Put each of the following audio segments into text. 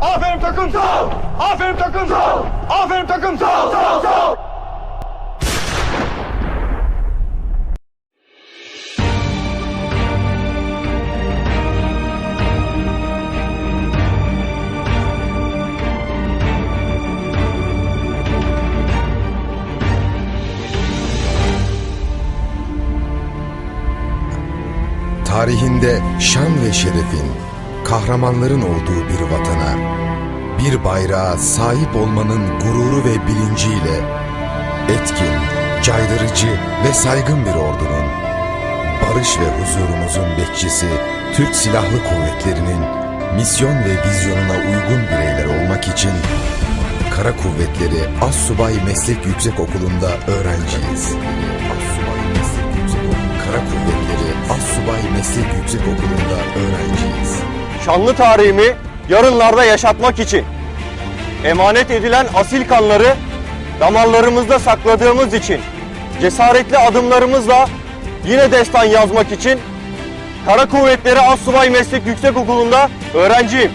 Aferin takım. Sağ. Aferin takım. Sağ. Aferin takım. Sağ ol. Sağ. Sağ. Tarihinde şan ve şerefin, kahramanların olduğu bir vatana, bir bayrağa sahip olmanın gururu ve bilinciyle etkin, caydırıcı ve saygın bir ordunun, barış ve huzurumuzun bekçisi Türk Silahlı Kuvvetleri'nin misyon ve vizyonuna uygun bireyler olmak için Kara Kuvvetleri Assubay Meslek Yüksek Okulu'nda öğrenciyiz. Kara Kuvvetleri Assubay Meslek Yüksek Okulu'nda öğrenciyiz. Şanlı tarihimi yarınlarda yaşatmak için emanet edilen asil kanları damarlarımızda sakladığımız için cesaretli adımlarımızla yine destan yazmak için Kara Kuvvetleri Assubay Meslek Yüksek Okulu'nda öğrenciyim.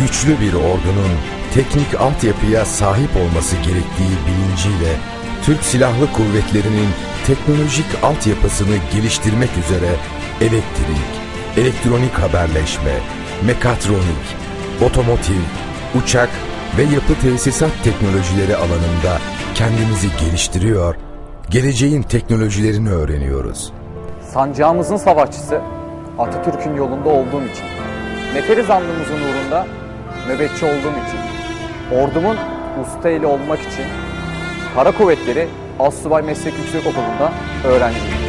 Güçlü bir ordunun teknik altyapıya sahip olması gerektiği bilinciyle Türk Silahlı Kuvvetleri'nin teknolojik altyapısını geliştirmek üzere elektrik, elektronik haberleşme, mekatronik, otomotiv, uçak ve yapı tesisat teknolojileri alanında kendimizi geliştiriyor, geleceğin teknolojilerini öğreniyoruz. Sancağımızın savaşçısı Atatürk'ün yolunda olduğum için, neferi andımızın uğrunda nöbetçi olduğum için, ordumun usta eli olmak için Kara Kuvvetleri Assubay Meslek Yüksek Okulu'nda öğrenciyim.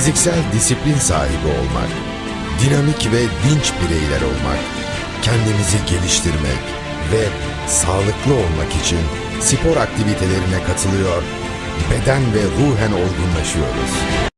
Fiziksel disiplin sahibi olmak, dinamik ve dinç bireyler olmak, kendimizi geliştirmek ve sağlıklı olmak için spor aktivitelerine katılıyor, beden ve ruhen olgunlaşıyoruz.